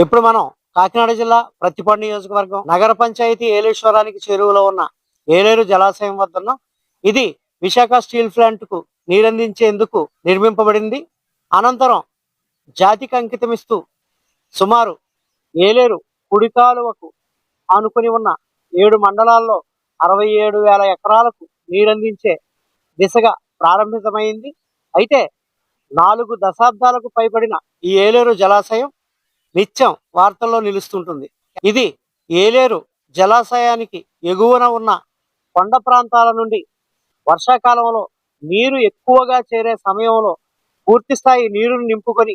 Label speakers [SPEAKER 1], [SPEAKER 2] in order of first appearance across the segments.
[SPEAKER 1] ఇప్పుడు మనం కాకినాడ జిల్లా ప్రతిపాడు నియోజకవర్గం నగర పంచాయతీ ఏలేశ్వరానికి చేరువలో ఉన్న ఏలేరు జలాశయం వద్ద ఇది విశాఖ స్టీల్ ప్లాంట్కు నీరందించేందుకు నిర్మింపబడింది. అనంతరం జాతికి అంకితమిస్తూ సుమారు ఏలేరు కుడి కాలువకు ఉన్న ఏడు మండలాల్లో అరవై ఏడు వేల ఎకరాలకు నీరందించే దిశగా ప్రారంభితమైంది. అయితే నాలుగు దశాబ్దాలకు పైబడిన ఈ ఏలేరు జలాశయం నిత్యం వార్తల్లో నిలుస్తుంటుంది. ఇది ఏలేరు జలాశయానికి ఎగువన ఉన్న కొండ ప్రాంతాల నుండి వర్షాకాలంలో నీరు ఎక్కువగా చేరే సమయంలో పూర్తి స్థాయి నీరును నింపుకొని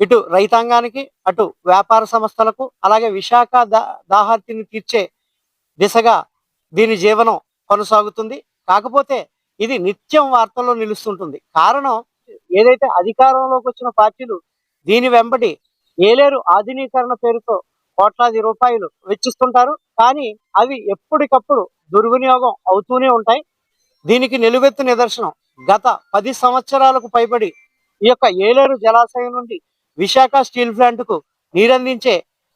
[SPEAKER 1] ఇటు రైతాంగానికి అటు వ్యాపార సంస్థలకు అలాగే విశాఖ దా- దాహార్తిని తీర్చే దిశగా దీని జీవనం కొనసాగుతుంది. కాకపోతే ఇది నిత్యం వార్తల్లో నిలుస్తుంటుంది. కారణం ఏదైతే అధికారంలోకి వచ్చిన పార్టీలు దీని వెంబడి ఏలేరు ఆధునీకరణ పేరుతో కోట్లాది రూపాయలు వెచ్చిస్తుంటారు. కానీ అవి ఎప్పటికప్పుడు దుర్వినియోగం అవుతూనే ఉంటాయి. దీనికి నిలువెత్తు నిదర్శనం గత పది సంవత్సరాలకు పైబడి ఈ యొక్క ఏలేరు జలాశయం నుండి విశాఖ స్టీల్ ప్లాంట్కు నీరందించే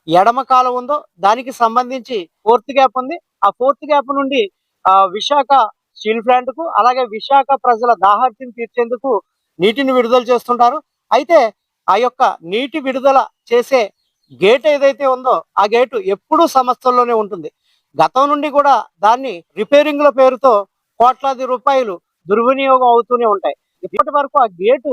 [SPEAKER 1] ఎడమ కాలం ఉందో దానికి సంబంధించి ఫోర్త్ గ్యాప్ ఉంది. ఆ ఫోర్త్ గ్యాప్ నుండి విశాఖ స్టీల్ ప్లాంట్కు అలాగే విశాఖ ప్రజల దాహార్తిని తీర్చేందుకు నీటిని విడుదల చేస్తుంటారు. అయితే ఆ యొక్క నీటి విడుదల చేసే గేట్ ఏదైతే ఉందో ఆ గేటు ఎప్పుడూ సమస్యల్లోనే ఉంటుంది. గతం నుండి కూడా దాన్ని రిపేరింగ్ల పేరుతో కోట్లాది రూపాయలు దుర్వినియోగం అవుతూనే ఉంటాయి. ఇప్పటి వరకు ఆ గేటు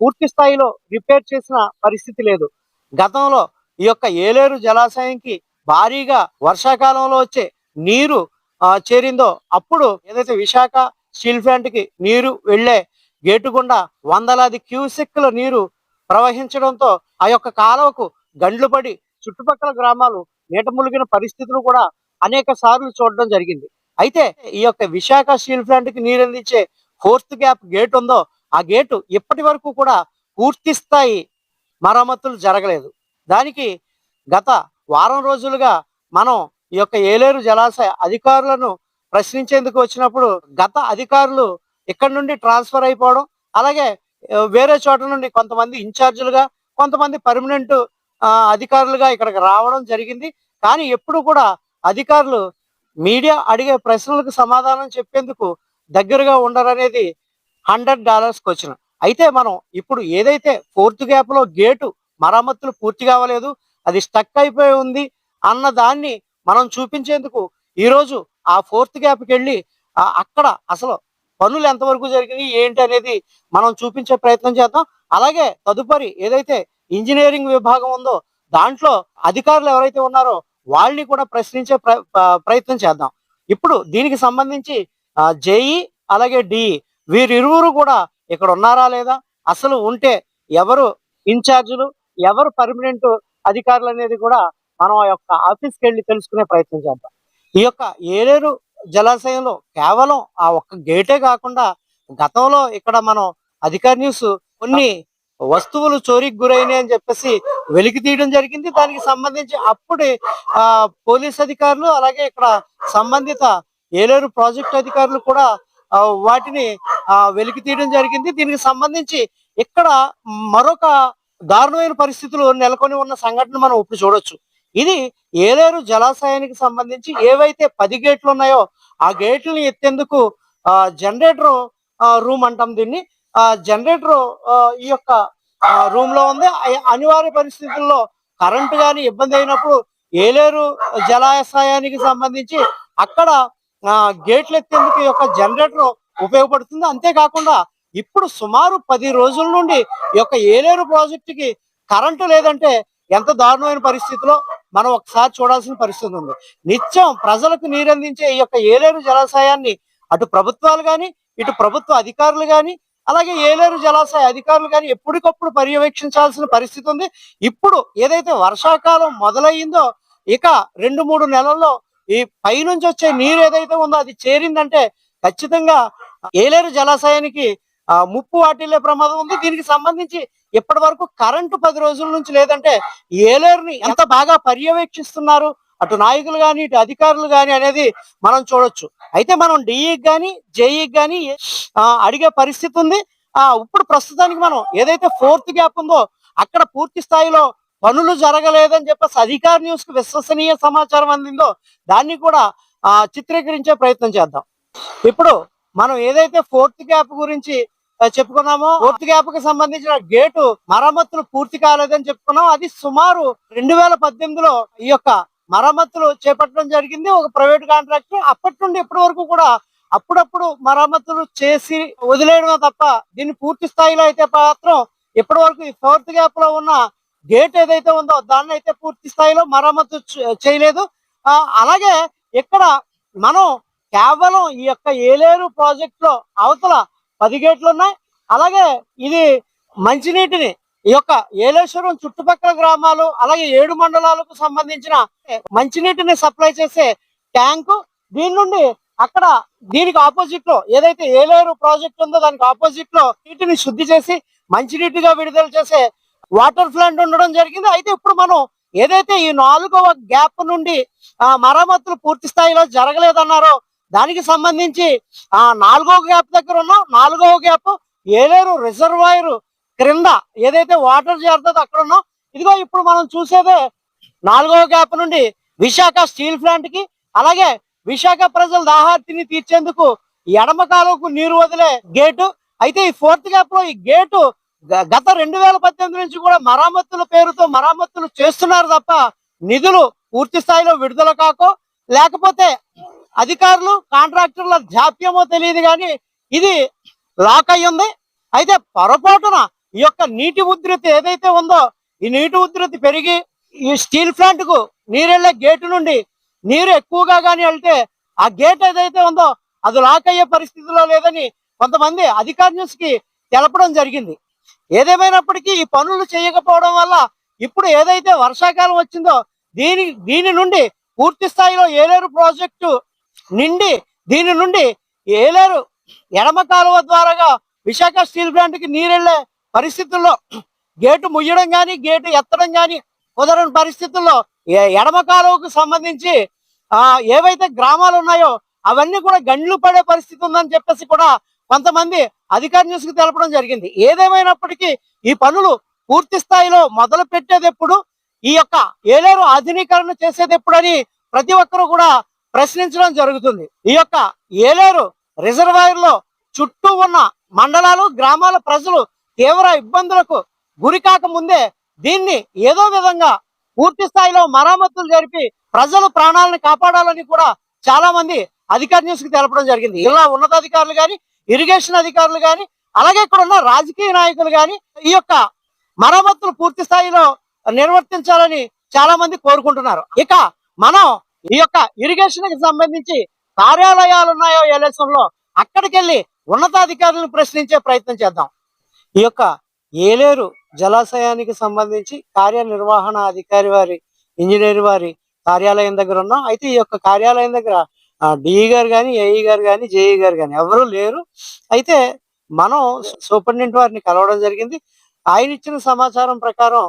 [SPEAKER 1] పూర్తి స్థాయిలో రిపేర్ చేసిన పరిస్థితి లేదు. గతంలో ఈ యొక్క ఏలేరు జలాశయంకి భారీగా వర్షాకాలంలో వచ్చే నీరు చేరిందో అప్పుడు ఏదైతే విశాఖ స్టీల్ ప్లాంట్కి నీరు వెళ్ళే గేటు గుండా వందలాది క్యూసెక్ల నీరు ప్రవహించడంతో ఆ యొక్క కాలువకు గండ్లు పడి చుట్టుపక్కల గ్రామాలు నీట ములిగిన పరిస్థితులు కూడా అనేక సార్లు చూడడం జరిగింది. అయితే ఈ యొక్క విశాఖ స్టీల్ ప్లాంట్కి నీరందించే ఫోర్త్ గ్యాప్ గేట్ ఉందో ఆ గేటు ఇప్పటి వరకు కూడా పూర్తి స్థాయి మరమ్మతులు జరగలేదు. దానికి గత వారం రోజులుగా మనం ఈ యొక్క ఏలేరు జలాశయ అధికారులను ప్రశ్నించేందుకు వచ్చినప్పుడు గత అధికారులు ఇక్కడ నుండి ట్రాన్స్ఫర్ అయిపోవడం అలాగే వేరే చోట నుండి కొంతమంది ఇన్ఛార్జీలుగా కొంతమంది పర్మనెంట్ అధికారులుగా ఇక్కడికి రావడం జరిగింది. కానీ ఎప్పుడు కూడా అధికారులు మీడియా అడిగే ప్రశ్నలకు సమాధానం చెప్పేందుకు దగ్గరగా ఉండరనేది హండ్రెడ్ డాలర్స్ క్వశ్చన్ అయితే మనం ఇప్పుడు ఏదైతే ఫోర్త్ గ్యాప్లో గేటు మరమ్మతులు పూర్తి కావలేదు అది స్టక్ అయిపోయి ఉంది అన్న దాన్ని మనం చూపించేందుకు ఈరోజు ఆ ఫోర్త్ గ్యాప్కి వెళ్ళి అక్కడ అసలు పనులు ఎంతవరకు జరిగినాయి ఏంటి అనేది మనం చూపించే ప్రయత్నం చేద్దాం. అలాగే తదుపరి ఏదైతే ఇంజనీరింగ్ విభాగం ఉందో దాంట్లో అధికారులు ఎవరైతే ఉన్నారో వాళ్ళని కూడా ప్రశ్నించే ప్రయత్నం చేద్దాం. ఇప్పుడు దీనికి సంబంధించి జేఈ అలాగే డిఈ వీరిరువురు కూడా ఇక్కడ ఉన్నారా లేదా? అసలు ఉంటే ఎవరు ఇన్ఛార్జీలు ఎవరు పర్మనెంట్ అధికారులు అనేది కూడా మనం ఆ యొక్క ఆఫీస్కి వెళ్ళి తెలుసుకునే ప్రయత్నం చేద్దాం. ఈ యొక్క ఏలేరు జలాశయంలో కేవలం ఆ ఒక్క గేటే కాకుండా గతంలో ఇక్కడ మనం అధికార న్యూస్ కొన్ని వస్తువులు చోరీకి గురైనాయి అని చెప్పేసి వెలికి తీయడం జరిగింది. దానికి సంబంధించి అప్పుడే ఆ పోలీస్ అధికారులు అలాగే ఇక్కడ సంబంధిత ఏలేరు ప్రాజెక్ట్ అధికారులు కూడా వాటిని వెలికి తీయడం జరిగింది. దీనికి సంబంధించి ఇక్కడ మరొక దారుణమైన పరిస్థితులు నెలకొని ఉన్న సంఘటన మనం ఇప్పుడు చూడొచ్చు. ఇది ఏలేరు జలాశయానికి సంబంధించి ఏవైతే పది గేట్లు ఉన్నాయో ఆ గేట్లను ఎత్తేందుకు ఆ జనరేటర్ రూమ్ అంటాం దీన్ని. ఆ జనరేటర్ ఈ యొక్క రూమ్లో ఉంది. అనివార్య పరిస్థితుల్లో కరెంటు గాని ఇబ్బంది అయినప్పుడు ఏలేరు జలాశయానికి సంబంధించి అక్కడ ఆ, గేట్లు ఎత్తేందుకు ఈ యొక్క జనరేటర్ ఉపయోగపడుతుంది. అంతేకాకుండా ఇప్పుడు సుమారు పది రోజుల నుండి ఈ యొక్క ఏలేరు ప్రాజెక్టుకి కరెంటు లేదంటే ఎంత దారుణమైన పరిస్థితిలో మనం ఒకసారి చూడాల్సిన పరిస్థితి ఉంది. నిత్యం ప్రజలకు నీరందించే ఈ యొక్క ఏలేరు జలాశయాన్ని అటు ప్రభుత్వాలు కానీ ఇటు ప్రభుత్వ అధికారులు కానీ అలాగే ఏలేరు జలాశయ అధికారులు కానీ ఎప్పటికప్పుడు పర్యవేక్షించాల్సిన పరిస్థితి ఉంది. ఇప్పుడు ఏదైతే వర్షాకాలం మొదలయ్యిందో ఇక రెండు మూడు నెలల్లో ఈ పైనుంచి వచ్చే నీరు ఏదైతే ఉందో అది చేరిందంటే ఖచ్చితంగా ఏలేరు జలాశయానికి ముప్పు వాటిల్లే ప్రమాదం ఉంది. దీనికి సంబంధించి ఇప్పటి వరకు కరెంటు పది రోజుల నుంచి లేదంటే ఏలేరుని ఎంత బాగా పర్యవేక్షిస్తున్నారు? అటు నాయకులు కానీ ఇటు అధికారులు కానీ అనేది మనం చూడొచ్చు. అయితే మనం డిఈకి కానీ జేఈకి కానీ అడిగే పరిస్థితి ఉంది. ఆ ఇప్పుడు ప్రస్తుతానికి మనం ఏదైతే ఫోర్త్ గ్యాప్ ఉందో అక్కడ పూర్తి స్థాయిలో పనులు జరగలేదని చెప్పేసి అధికార న్యూస్కు విశ్వసనీయ సమాచారం అందిందో దాన్ని కూడా ఆ చిత్రీకరించే ప్రయత్నం చేద్దాం. ఇప్పుడు మనం ఏదైతే ఫోర్త్ గ్యాప్ గురించి చెప్పుకున్నాము. పూర్తి గ్యాప్కి సంబంధించిన గేటు మరమ్మతులు పూర్తి కాలేదని చెప్పుకున్నాం. అది సుమారు రెండు వేల పద్దెనిమిదిలో ఈ యొక్క మరమ్మతులు చేపట్టడం జరిగింది. ఒక ప్రైవేట్ కాంట్రాక్టర్ అప్పటి నుండి ఇప్పటి వరకు కూడా అప్పుడప్పుడు మరమ్మతులు చేసి వదిలేయడమే తప్ప దీన్ని పూర్తి స్థాయిలో అయితే మాత్రం ఇప్పటి వరకు ఈ ఫోర్త్ గ్యాప్లో ఉన్న గేట్ ఏదైతే ఉందో దాన్ని అయితే పూర్తి స్థాయిలో మరమ్మతు చేయలేదు. ఆ, అలాగే ఇక్కడ మనం కేవలం ఈ యొక్క ఏలేరు ప్రాజెక్ట్లో అవతల పది గేట్లు ఉన్నాయి. అలాగే ఇది మంచినీటిని ఈ యొక్క ఏలేశ్వరం చుట్టుపక్కల గ్రామాలు అలాగే ఏడు మండలాలకు సంబంధించిన మంచినీటిని సప్లై చేసే ట్యాంకు. దీని నుండి అక్కడ దీనికి ఆపోజిట్లో ఏదైతే ఏలేరు ప్రాజెక్ట్ ఉందో దానికి ఆపోజిట్లో నీటిని శుద్ధి చేసి మంచినీటిగా విడుదల చేసే వాటర్ ప్లాంట్ ఉండడం జరిగింది. అయితే ఇప్పుడు మనం ఏదైతే ఈ నాలుగవ గ్యాప్ నుండి మరమ్మతులు పూర్తి స్థాయిలో జరగలేదన్నారో దానికి సంబంధించి ఆ నాలుగవ గ్యాప్ దగ్గర ఉన్నాం. నాలుగవ గ్యాప్ ఏలేరు రిజర్వాయర్ క్రింద ఏదైతే వాటర్ చేరుతుందో అక్కడ ఉన్నాం. ఇదిగో ఇప్పుడు మనం చూసేదే నాలుగవ గ్యాప్ నుండి విశాఖ స్టీల్ ప్లాంట్కి అలాగే విశాఖ ప్రజల దాహార్తిని తీర్చేందుకు ఎడమ కాలువకు నీరు వదిలే గేటు. అయితే ఈ ఫోర్త్ గ్యాప్లో ఈ గేటు గత రెండు వేల పద్దెనిమిది నుంచి కూడా మరామతుల పేరుతో మరామతులు చేస్తున్నారు తప్ప నిధులు పూర్తి స్థాయిలో విడుదల కాకో లేకపోతే అధికారులు కాంట్రాక్టర్ల జాప్యమో తెలియదు కానీ ఇది లాక్ అయి ఉంది అయితే పొరపాటున ఈ యొక్క నీటి ఉధృతి ఏదైతే ఉందో ఈ నీటి ఉధృతి పెరిగి ఈ స్టీల్ ప్లాంట్కు నీరెళ్ళే గేటు నుండి నీరు ఎక్కువగా కానీ వెళ్తే ఆ గేట్ ఏదైతే ఉందో అది లాక్ అయ్యే పరిస్థితిలో లేదని కొంతమంది అధికార న్యూస్కి తెలపడం జరిగింది. ఏదేమైనప్పటికీ ఈ పనులు చేయకపోవడం వల్ల ఇప్పుడు ఏదైతే వర్షాకాలం వచ్చిందో దీని దీని నుండి పూర్తి స్థాయిలో ఏలేరు ప్రాజెక్టు నిండి దీని నుండి ఏలేరు ఎడమ కాలువ ద్వారాగా విశాఖ స్టీల్ ప్లాంట్కి నీరెళ్ళే పరిస్థితుల్లో గేటు ముయ్యడం గాని గేటు ఎత్తడం గాని కుదరని పరిస్థితుల్లో ఎడమ కాలువకు సంబంధించి ఆ ఏవైతే గ్రామాలు ఉన్నాయో అవన్నీ కూడా గండ్లు పడే పరిస్థితి ఉందని చెప్పేసి కూడా కొంతమంది అధికార న్యూస్కి తెలపడం జరిగింది. ఏదేమైనప్పటికీ ఈ పనులు పూర్తి స్థాయిలో మొదలు పెట్టేది ఎప్పుడు ఈ యొక్క ఏలేరు ఆధునీకరణ చేసేది ఎప్పుడని ప్రతి ఒక్కరూ కూడా ప్రశ్నించడం జరుగుతుంది. ఈ యొక్క ఏలేరు రిజర్వాయర్లో చుట్టూ ఉన్న మండలాలు గ్రామాల ప్రజలు తీవ్ర ఇబ్బందులకు గురి కాకముందే దీన్ని ఏదో విధంగా పూర్తి స్థాయిలో మరామతులు జరిపి ప్రజలు ప్రాణాలను కాపాడాలని కూడా చాలా మంది అధికార న్యూస్కి తెలపడం జరిగింది. ఇలా ఉన్నతాధికారులు గాని ఇరిగేషన్ అధికారులు గాని అలాగే ఇక్కడ ఉన్న రాజకీయ నాయకులు గాని ఈ యొక్క మరమ్మతులు పూర్తి స్థాయిలో నిర్వర్తించాలని చాలా మంది కోరుకుంటున్నారు. ఇక మనం ఈ యొక్క ఇరిగేషన్కి సంబంధించి కార్యాలయాలు ఉన్నాయో ఎలక్షన్లో అక్కడికి వెళ్ళి ఉన్నతాధికారులను ప్రశ్నించే ప్రయత్నం చేద్దాం. ఈ యొక్క ఏలేరు జలాశయానికి సంబంధించి కార్యనిర్వహణ అధికారి వారి ఇంజనీర్ వారి కార్యాలయం దగ్గర ఉన్నాం. అయితే ఈ యొక్క కార్యాలయం దగ్గర డిఈ గారు కానీ ఏఈ గారు కానీ జేఈ గారు కానీ ఎవరూ లేరు. అయితే మనం సూపరింటెండెంట్ వారిని కలవడం జరిగింది. ఆయన ఇచ్చిన సమాచారం ప్రకారం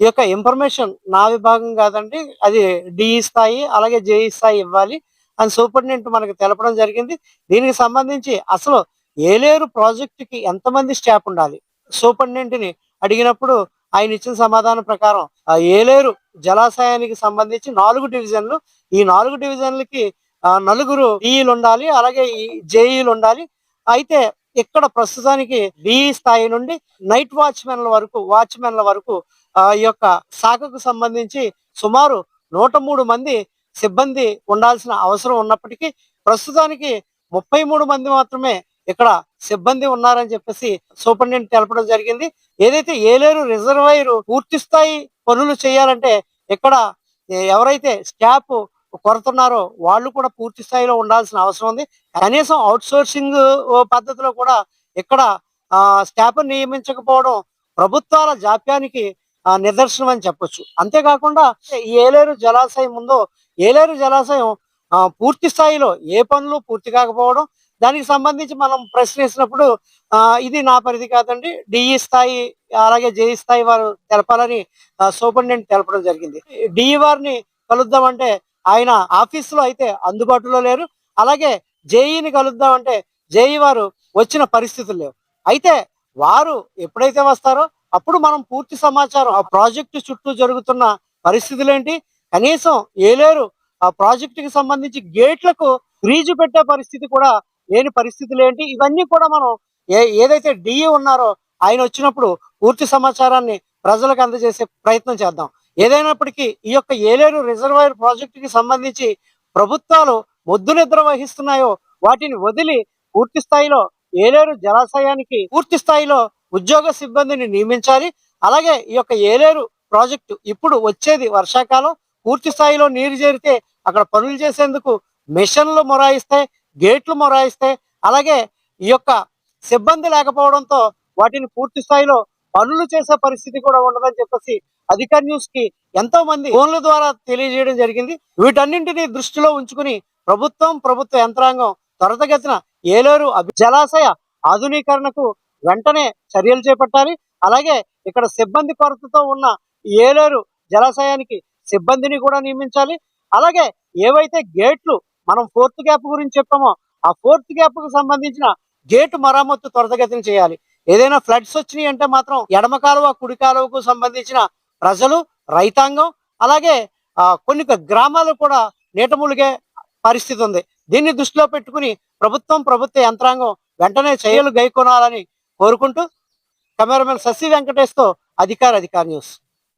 [SPEAKER 1] ఈ యొక్క ఇన్ఫర్మేషన్ నా విభాగం కాదండి అది డిఈ స్థాయి అలాగే జేఈ స్థాయి ఇవ్వాలి అని సూపరింటెండెంట్ మనకు తెలపడం జరిగింది. దీనికి సంబంధించి అసలు ఏలేరు ప్రాజెక్ట్కి ఎంతమంది స్టాఫ్ ఉండాలి? సూపరింటెండెంట్ని అడిగినప్పుడు ఆయన ఇచ్చిన సమాధానం ప్రకారం ఆ ఏలేరు జలాశయానికి సంబంధించి నాలుగు డివిజన్లు ఈ నాలుగు డివిజన్లకి నలుగురు డిఈలు ఉండాలి అలాగే ఈ జేఈలు ఉండాలి. అయితే ఇక్కడ ప్రస్తుతానికి డిఈ స్థాయి నుండి నైట్ వాచ్మెన్ల వరకు వాచ్మెన్ల వరకు ఈ యొక్క శాఖకు సంబంధించి సుమారు నూట మూడు మంది సిబ్బంది ఉండాల్సిన అవసరం ఉన్నప్పటికీ ప్రస్తుతానికి ముప్పై మూడు మంది మాత్రమే ఇక్కడ సిబ్బంది ఉన్నారని చెప్పేసి సూపరింటెండెంట్ తెలపడం జరిగింది. ఏదైతే ఏలేరు రిజర్వాయర్ పూర్తి స్థాయి పనులు చేయాలంటే ఇక్కడ ఎవరైతే స్టాఫ్ కొరతున్నారో వాళ్ళు కూడా పూర్తి స్థాయిలో ఉండాల్సిన అవసరం ఉంది. కనీసం అవుట్ సోర్సింగ్ పద్ధతిలో కూడా ఇక్కడ స్టాఫ్ నియమించకపోవడం ప్రభుత్వాల జాప్యానికి నిదర్శనం అని చెప్పొచ్చు. అంతేకాకుండా ఈ ఏలేరు జలాశయం ఉందో ఏలేరు జలాశయం పూర్తి స్థాయిలో ఏ పనులు పూర్తి కాకపోవడం దానికి సంబంధించి మనం ప్రశ్నించినప్పుడు ఇది నా పరిధి కాదండి డిఈ స్థాయి అలాగే జేఈ స్థాయి వారు తెలపాలని సూపరింటెండెంట్ తెలపడం జరిగింది. డిఈ వారిని కలుద్దామంటే ఆయన ఆఫీసులో అయితే అందుబాటులో లేరు అలాగే జేఈని కలుద్దామంటే జేఈ వారు వచ్చిన పరిస్థితులు లేవు. అయితే వారు ఎప్పుడైతే వస్తారో అప్పుడు మనం పూర్తి సమాచారం ఆ ప్రాజెక్టు చుట్టూ జరుగుతున్న పరిస్థితులు ఏంటి కనీసం ఏలేరు ఆ ప్రాజెక్టుకి సంబంధించి గేట్లకు గ్రీజు పెట్టే పరిస్థితి కూడా లేని పరిస్థితులు ఏంటి ఇవన్నీ కూడా మనం ఏ ఏదైతే డిఈ ఉన్నారో ఆయన వచ్చినప్పుడు పూర్తి సమాచారాన్ని ప్రజలకు అందజేసే ప్రయత్నం చేద్దాం. ఏదైనప్పటికీ ఈ యొక్క ఏలేరు రిజర్వాయర్ ప్రాజెక్టుకి సంబంధించి ప్రభుత్వాలు ముద్దు నిద్ర వహిస్తున్నాయో వాటిని వదిలి పూర్తి స్థాయిలో ఏలేరు జలాశయానికి పూర్తి స్థాయిలో ఉద్యోగ సిబ్బందిని నియమించాలి. అలాగే ఈ యొక్క ఏలేరు ప్రాజెక్టు ఇప్పుడు వచ్చేది వర్షాకాలం. పూర్తి స్థాయిలో నీరు చేరితే అక్కడ పనులు చేసేందుకు మిషన్లు మొరాయిస్తాయి గేట్లు మొరాయిస్తాయి. అలాగే ఈ యొక్క సిబ్బంది లేకపోవడంతో వాటిని పూర్తి స్థాయిలో పనులు చేసే పరిస్థితి కూడా ఉండదని చెప్పేసి అధికార న్యూస్కి ఎంతో మంది ఫోన్ల ద్వారా తెలియజేయడం జరిగింది. వీటన్నింటినీ దృష్టిలో ఉంచుకుని ప్రభుత్వం ప్రభుత్వ యంత్రాంగం త్వరతగతిన ఏలేరు జలాశయ ఆధునీకరణకు వెంటనే చర్యలు చేపట్టాలి. అలాగే ఇక్కడ సిబ్బంది కొరతతో ఉన్న ఏలూరు ఏలేరు జలాశయానికి సిబ్బందిని కూడా నియమించాలి. అలాగే ఏవైతే గేట్లు మనం ఫోర్త్ గ్యాప్ గురించి చెప్పామో ఆ ఫోర్త్ గ్యాప్కు సంబంధించిన గేటు మరమ్మత్తు త్వరతగతిని చేయాలి. ఏదైనా ఫ్లడ్స్ వచ్చినాయి అంటే మాత్రం ఎడమ కాలువ కుడి కాలువకు సంబంధించిన ప్రజలు రైతాంగం అలాగే కొన్ని గ్రామాలు కూడా నీట పరిస్థితి ఉంది దీన్ని దృష్టిలో పెట్టుకుని ప్రభుత్వం ప్రభుత్వ యంత్రాంగం వెంటనే చర్యలు గైకొనాలని కోరుకుంటూ కెమెరామెన్ శశి వెంకటేష్తో అధికార అధికార న్యూస్.